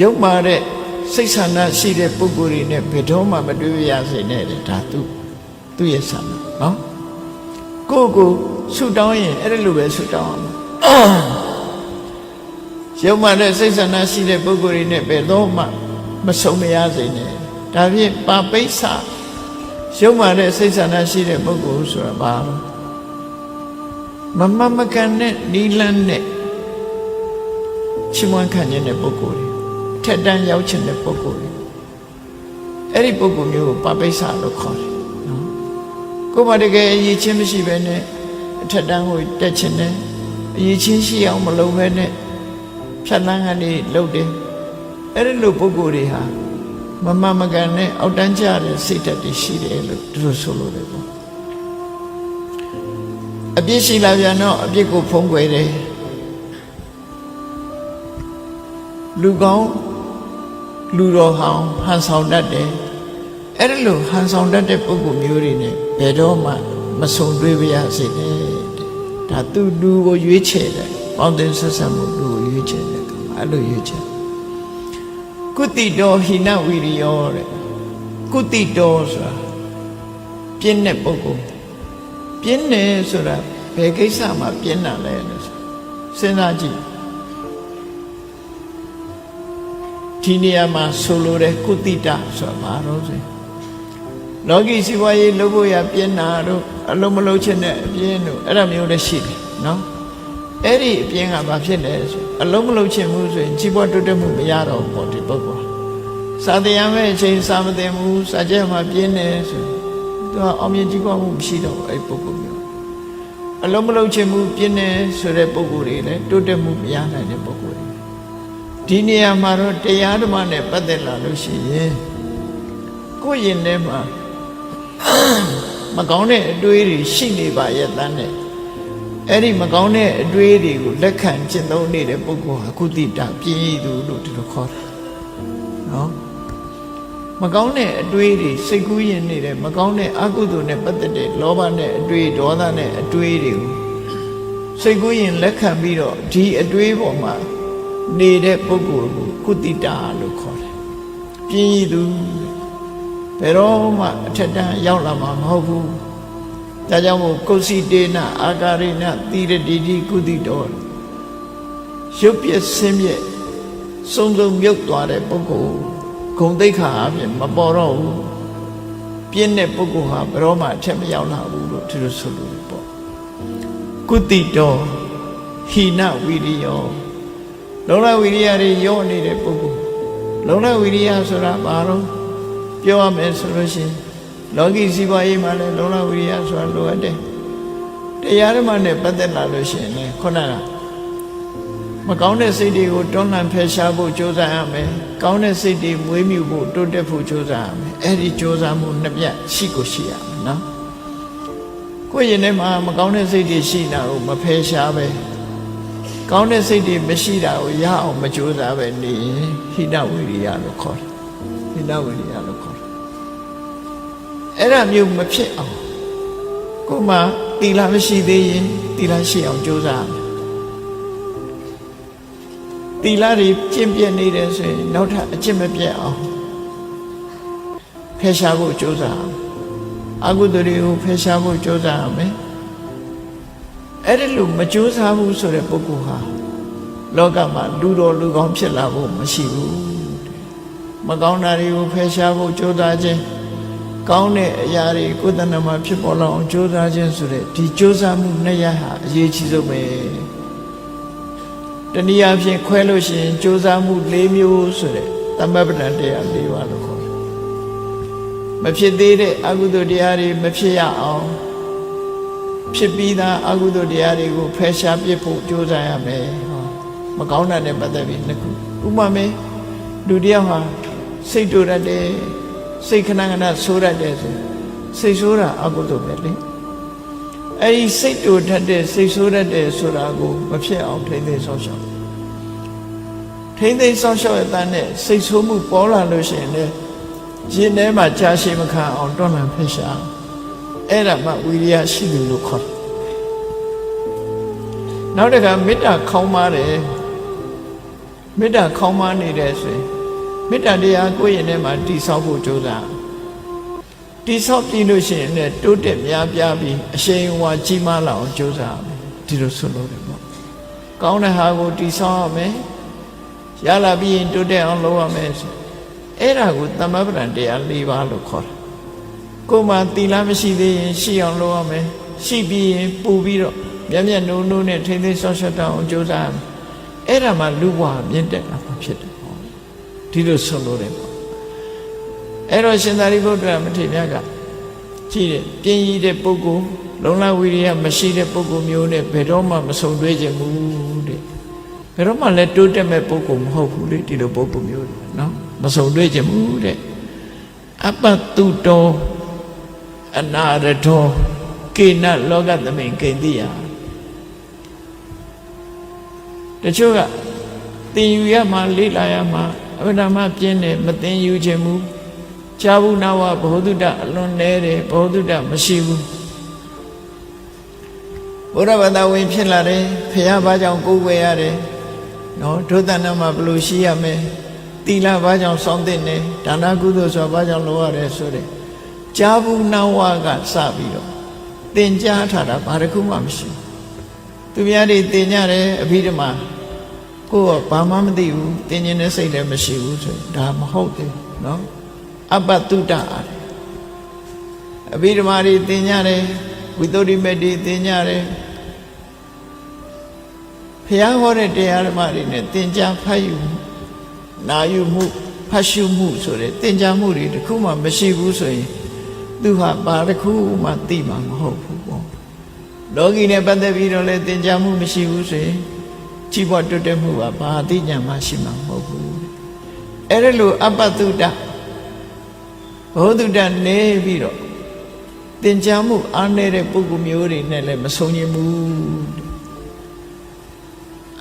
ရုပ်မာတဲ့စိတ်ဆန္ဒရှိတဲ့ပုဂ္ဂိုလ်တွေနဲ့ဘယ်တော့မှမတွေ့ရစေနဲ့တဲ့ဒါသူသူ့ရဲ့ဆန္ဒနော်ကိုယ့်ကိုဆုတောင်းရင်အဲ့ဒါလိုပဲဆုတောင်းအောင်ရုပ်မာတဲ့စိတ်ဆန္ဒရှိတဲ့ပုဂ္ဂိုလ်တွေနဲ့ဘယ်တော့မှမဆုံးမရစေနဲ့ဒါဖြင့်ပါပိဿရုပ်မာတဲ့စိတ်ဆန္ဒရှိတဲ့ပုဂ္ဂိုလ်ဆိုတာဘာလဲမမမကန်တဲ့နီလန်းနဲ့ချီးမွမ်းခံခြင်းတဲ့ပုဂ္ဂိုလ်တွေ ထက်တန်းရောက်ခြင်းတဲ့ပုဂ္ဂိုလ်တွေအဲ့ဒီပုဂ္ဂိုလ်မျိုးကိုပပိဿလို့ခေါ်တယ်နော်ကိုယ်မတကယ်အရေးချင်းမရှိဘဲနဲ့အထက်တန်းကိုတက်ခြင်းနဲ့အရေးချင်းရှိအောင်မလုပ်ဘဲနဲ့ဖြတ်လန်းကနေလုပ်တယ်အဲ့ဒီလိုပုဂ္ဂိုလ်တွေဟာမမမကန်နဲ့အောက်တန်းကျတဲ့စိတ်ဓာတ်တွေရှိတယ်လို့သူတို့ဆိုလို့တယ်ပေါ့အပြစ်ရှိလာပြန်တော့အပြစ်ကိုဖုံးကွယ်တယ်လူကောင်း လူတော်ဟောင်းဟန်ဆောင်တတ်တယ်အဲ့ဒါလိုဟန်ဆောင်တတ်တဲ့ပုဂ္ဂိုလ်မျိုးတွေနဲ့ဘယ်တော့မှမဆုံတွေ့ပါရစေနဲ့တဲ့ဒါသူလူကိုရွေးချယ်တယ်ပေါင်းတင်ဆက်ဆံမှုလူကိုရွေးချယ်တယ်ကအဲ့လိုရွေးချယ်ကုတိတော်ဟိနဝီရိယောတဲ့ကုတိတော်ဆိုတာပြင်းတဲ့ပုဂ္ဂိုလ်ပြင်းတယ်ဆိုတာဘယ်ကိစ္စမှာပြင်းတာလဲလို့စဉ်းစားကြည့် ဒီနေရာမှာဆိုလိုတဲ့ကုတိတဆိုတာဘာလို့ဆိုရင်လောကီစီးပွားရေးလုပ်ဖို့ရပြင်းတာတို့အလုံးမလုံးချင်တဲ့အပြင်းတို့အဲ့ဒါမျိုးလည်းရှိတယ်နော်အဲ့ဒီအပြင်းကဘာဖြစ်လဲဆိုအလုံးမလုံးချင်ဘူးဆိုရင်ကြီးပွားတိုးတက်မှုမရတော့ဘူးပေါ့ဒီပုဂ္ဂိုလ်စာသင်ရမယ့်အချိန်စာမသင်ဘူးစာကြက်မှာပြင်းနေဆိုရင်သူကအောင်မြင်ကြီးပွားမှုမရှိတော့ဘူးအဲ့ပုဂ္ဂိုလ်မျိုးအလုံးမလုံးချင်ဘူးပြင်းနေဆိုတဲ့ပုဂ္ဂိုလ်တွေလည်းတိုးတက်မှုမရနိုင်တဲ့ပုဂ္ဂိုလ်တွေ ဒီနေရာမှာတော့တရားဓမ္မနဲ့ပတ်သက်လာလို့ရှိရင်ကိုယ့်ရင်ထဲမှာမကောင်းတဲ့အတွေးတွေရှိနေပါရဲ့တန်းနဲ့အဲ့ဒီမကောင်းတဲ့အတွေးတွေကိုလက်ခံကျင့်သုံးနေတဲ့ပုဂ္ဂိုလ်ဟာကုတိတပြည့်ရည်သူလို့ဒီလိုခေါ်တယ်နော်မကောင်းတဲ့အတွေးတွေစိတ်ကူးရင်နေတဲ့မကောင်းတဲ့အကုသိုလ်နဲ့ပတ်သက်တဲ့လောဘနဲ့အတွေးဒေါသနဲ့အတွေးတွေကိုစိတ်ကူးရင်လက်ခံပြီးတော့ဒီအတွေးပေါ်မှာ နေတဲ့ပုဂ္ဂိုလ်ကိုကုတိတလို့ခေါ်တယ်ပြည့်ရည်သူဘယ်တော့မှအထက်တန်းရောက်လာမှာမဟုတ်ဘူးဒါကြောင့်မို့ကုသိတေနအာကာရိနသီရတိတိကုသိတော်ရုပ်ပြည့်ဆင်းပြည့်စုံစုံမြုပ်သွားတဲ့ပုဂ္ဂိုလ်ဂုံတိတ်ခါအပြင်မပေါ်တော့ဘူးပြင်းတဲ့ပုဂ္ဂိုလ်ဟာဘယ်တော့မှအထက်မရောက်လာဘူးလို့သူတို့ဆိုလို့ပေါ့ကုသိတော်ဟိနဝိရိယော လုံလဝိရိယတွေယောနေတဲ့ပုဂ္ဂိုလ်လုံလဝိရိယဆိုတာဘာလို့ပြောရမယ်ဆိုလို့ရှိရင်လောကီစီးပွားရေးမှာလည်းလုံလဝိရိယဆိုတာလိုအပ်တယ်တရားဓမ္မနဲ့ပတ်သက်လာလို့ရှိရင်လည်းခုနကမကောင်းတဲ့စိတ်တွေကိုတွန်းလှန်ဖယ်ရှားဖို့ကြိုးစားရမယ်ကောင်းတဲ့စိတ်တွေမွေးမြူဖို့တိုးတက်ဖို့ကြိုးစားရမယ်အဲ့ဒီကြိုးစားမှုနှစ်ပြတ်ရှိကိုရှိရမယ်နော်ကိုယ့်ရင်ထဲမှာမကောင်းတဲ့စိတ်တွေရှိတာကိုမဖယ်ရှားပဲ ကောင်းတဲ့စိတ်တွေမရှိတာကိုရအောင်မကြိုးစားပဲနေရင်ဟိတဝိရိယလို့ခေါ်တယ်ဟိတဝိရိယလို့ခေါ်တယ်အဲ့ဒါမျိုးမဖြစ်အောင်ကိုယ်မှတီလာမရှိသေးရင်တီလာရှိအောင်ကြိုးစားရမယ်တီလာတွေကျင့်ပြတ်နေတယ်ဆိုရင်နောက်ထပ်အကျင့်မပြတ်အောင်ဖယ်ရှားဖို့ကြိုးစားရမယ်အကုသိုလ်တွေကိုဖယ်ရှားဖို့ကြိုးစားရမယ် အဲ့ဒီလိုမကြိုးစားဘူးဆိုတဲ့ပုဂ္ဂိုလ်ဟာလောကမှာလူတော်လူကောင်းဖြစ်လာဖို့မရှိဘူးမကောင်းတာတွေကိုဖယ်ရှားဖို့ကြိုးစားခြင်းကောင်းတဲ့အရာတွေကိုယ်တဏ္ဍမှာဖြစ်ပေါ်လာအောင်ကြိုးစားခြင်းဆိုတဲ့ဒီကြိုးစားမှုနှစ်ရဟာအရေးကြီးဆုံးပဲတနည်းအားဖြင့်ခွဲလို့ရှိရင်ကြိုးစားမှု၄မျိုးဆိုတဲ့သမပဒံတရား၄ပါးလို့ခေါ်တယ်မဖြစ်သေးတဲ့အကုသိုလ်တရားတွေမဖြစ်ရအောင် ဖြစ်ပြီးသားအကုသိုလ်တရားတွေကိုဖယ်ရှားပြစ်ဖို့ကြိုးစားရမယ်ဟောမကောင်းတာနဲ့ပတ်သက်ပြီးနှစ်ခုဥပမာလူတယောက်ဟာစိတ်တူတတ်တယ်စိတ်ခဏခဏဆိုးတတ်တယ်ဆိုစိတ်ဆိုးတာအကုသိုလ်ပဲလေအဲ့ဒီစိတ်တူတတ်တဲ့စိတ်ဆိုးတတ်တယ်ဆိုတာကိုမဖြစ်အောင်ထိမ့်သိမ်းဆောင်ရှောက်ထိမ့်သိမ်းဆောင်ရှောက်ရတဲ့နဲ့စိတ်ဆိုးမှုပေါ်လာလို့ရှိရင်လည်းရင်ထဲမှာကြာရှည်မခံအောင်တွန်းလှန်ဖက်ရှား အဲ့ဒါမှဝိရိယရှိတယ်လို့ခေါ်တယ်နောက်တစ်ခါမေတ္တာခေါင်းပါတယ်မေတ္တာခေါင်းမနေတဲ့ဆိုရင်မေတ္တာတရားကိုယ့်ရင်ထဲမှာတိဆောက်ဖို့ကြိုးစားတိဆောက်ပြီးလို့ရှိရင်လည်းတိုးတက်များပြားပြီးအရှိန်အဝါကြီးမားလာအောင်ကြိုးစားရမယ်ဒီလိုဆိုလို့တယ်ပေါ့ကောင်းတဲ့ဟာကိုတိဆောက်ရမယ်ရလာပြီးရင်တိုးတက်အောင်လုပ်ရမယ်ဆိုအဲ့ဒါကိုသမဗ္ဗရံတရား၄ပါးလို့ခေါ်တယ် ကိုယ်မှသီလမရှိသေးရင်ရှိအောင်လုပ်ရမယ်ရှိပြီးရင်ပူပြီးတော့မျက်မျက်နှုံနှုံနဲ့ထိမ့်သိမ်းဆော့ရှော့တောင်းအောင်ကြိုးစားရမယ်အဲ့ဒါမှလူဘဝမြင့်တက်လာမှာဖြစ်တယ်ပေါ့ဒီလိုဆိုလို့တယ်ပေါ့အဲ့တော့ရှင်သာရိပုတ္တရာမထေရမြတ်ကကြည့်တယ်ပြင်းရည်တဲ့ပုဂ္ဂိုလ်လုံလဝိရိယမရှိတဲ့ပုဂ္ဂိုလ်မျိုးနဲ့ဘယ်တော့မှမဆုံတွေ့ခြင်းဘူးတဲ့ဘယ်တော့မှလည်းတိုးတက်မဲ့ပုဂ္ဂိုလ်မဟုတ်ဘူးလေဒီလိုပုဂ္ဂိုလ်မျိုးတွေနော်မဆုံတွေ့ခြင်းဘူးတဲ့အပတ္တုတော အနာရတောကေနလောကသမိန်ကိန္တိယတချို့ကသင်ယူရမှလေ့လာရမှအဝိဓမ္မပြင်းတယ်မသင်ယူခြင်းဘူးကြာဘူးနာဝဘောဓုတ္တအလွန်နေတယ်ဘောဓုတ္တမရှိဘူးဘုရားဘာသာဝင်ဖြစ်လာတယ်ဖះဘာကြောင့်ကိုးကွယ်ရတယ်နော်ဒုသနာမှာဘယ်လိုရှိရမလဲတိလဘာကြောင့်စောင့်တဲ့နေဒါနကုသိုလ်ဆိုတာဘာကြောင့်လုပ်ရတယ်ဆိုတဲ့ ကြာဘူးနာဝကစပြီးတော့သင်ကြားထားတာဘာတစ်ခုမှမရှိဘူးသူများတွေသင်ကြတယ်အဘိဓမ္မာကိုယ်ကဘာမှမသိဘူးသင်ခြင်းနဲ့စိတ်လည်းမရှိဘူးဆိုရင်ဒါမဟုတ်သေးဘူးနော်အပတ္တုတ္တအားအဘိဓမ္မာတွေသင်ကြတယ်ဝိသုဒ္ဓိမက်တွေသင်ကြတယ်ဖះဟောတဲ့တရားဓမ္မတွေနဲ့သင်ကြားဖတ်ယူနာယူမှုဖတ်ရှုမှုဆိုတဲ့သင်ကြားမှုတွေတခုမှမရှိဘူးဆိုရင် သူဟာဘာတစ်ခုမှသိမှာမဟုတ်ဘူးပေါ့လောကီနဲ့ပတ်သက်ပြီးတော့လည်းသင်ကြားမှုမရှိဘူးဆိုရင်ကြီးပွားတွတ်တက်မှုကဘာအသိဉာဏ်မှရှိမှာမဟုတ်ဘူးအဲ့ဒါလိုအပ္ပတုတ္တဘောဓုတ္တနေပြီးတော့သင်ကြားမှုအားနေတဲ့ပုဂ္ဂိုလ်မျိုးတွေနဲ့လည်းမဆုံးရင်ဘူး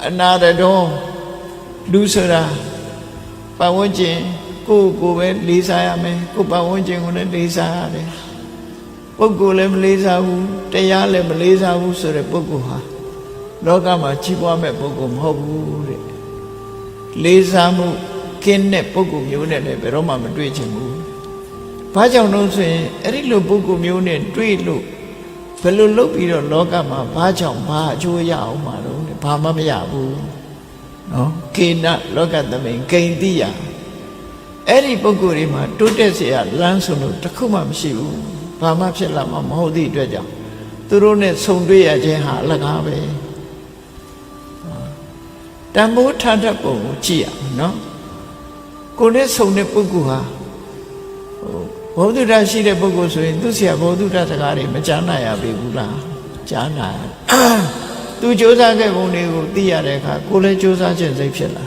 အနာရတော်လူဆိုတာပတ်ဝန်းကျင် ကိုယ့်ကိုယ်ပဲလေးစားရမယ်ကိုယ်ပတ်ဝန်းကျင်ကိုလည်းလေးစားရတယ်ပုဂ္ဂိုလ်လည်းမလေးစားဘူးတရားလည်းမလေးစားဘူးဆိုတဲ့ပုဂ္ဂိုလ်ဟာလောကမှာကြီးပွားမဲ့ပုဂ္ဂိုလ်မဟုတ်ဘူးတဲ့လေးစားမှုကင်းတဲ့ပုဂ္ဂိုလ်မျိုးနဲ့လည်းဘယ်တော့မှမတွေ့ချင်ဘူးဘာကြောင့်လို့ဆိုရင်အဲ့ဒီလိုပုဂ္ဂိုလ်မျိုးနဲ့တွေ့လို့ဘယ်လိုလုပ်ပြီးတော့လောကမှာဘာကြောင့်ဘာအကျိုးရအောင်မှာတော့ဘာမှမရဘူးနော်ကေနလောကသမိန်ဂိန္တိယ အဲ့ဒီပုံကိုယ်တွေမှာတိုးတက်စရာလမ်းဆုံးလို့တစ်ခုမှမရှိဘူးဘာမှဖြစ်လာမှာမဟုတ်သည့်အတွက်ကြောင့်သူတို့နဲ့ဆုံတွေ့ရခြင်းဟာအလကားပဲတန်ဖိုးထားတဲ့ပုံကိုကြည့်ရမယ်နော်ကိုယ်နဲ့ဆုံတဲ့ပုဂ္ဂိုလ်ဟာဟိုဘုဒ္ဓတာရှိတဲ့ပုဂ္ဂိုလ်ဆိုရင်သူ့ဆရာဘုဒ္ဓတာစကားတွေမကြားနိုင်ရပေဘူးလားကြားနိုင်သူစ조사ခဲ့ပုံတွေကိုသိရတဲ့အခါကိုယ်လည်းစ조사ခြင်းစိတ်ဖြစ်လာ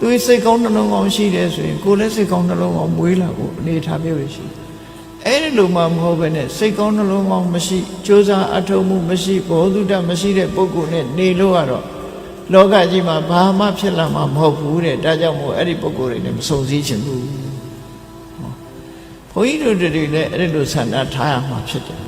သူစိတ်ကောင်းနှလုံးကောင်းရှိတယ်ဆိုရင်ကိုယ်လည်းစိတ်ကောင်းနှလုံးကောင်းမွေးလာဖို့အနေထားမျိုးရှိအဲ့ဒီလိုမှမဟုတ်ဘဲနဲ့စိတ်ကောင်းနှလုံးကောင်းမရှိစ조사အထောက်မှုမရှိဘောဓုတမရှိတဲ့ပုဂ္ဂိုလ်နဲ့နေလို့ကတော့လောကကြီးမှာဘာမှဖြစ်လာမှာမဟုတ်ဘူးတဲ့ဒါကြောင့်မို့အဲ့ဒီပုဂ္ဂိုလ်တွေနဲ့မဆုံစည်းချင်ဘူးဘုန်းကြီးတို့တွေလည်းအဲ့ဒီလိုဆန္ဒထားရမှာဖြစ်တယ်ပေါ့နော်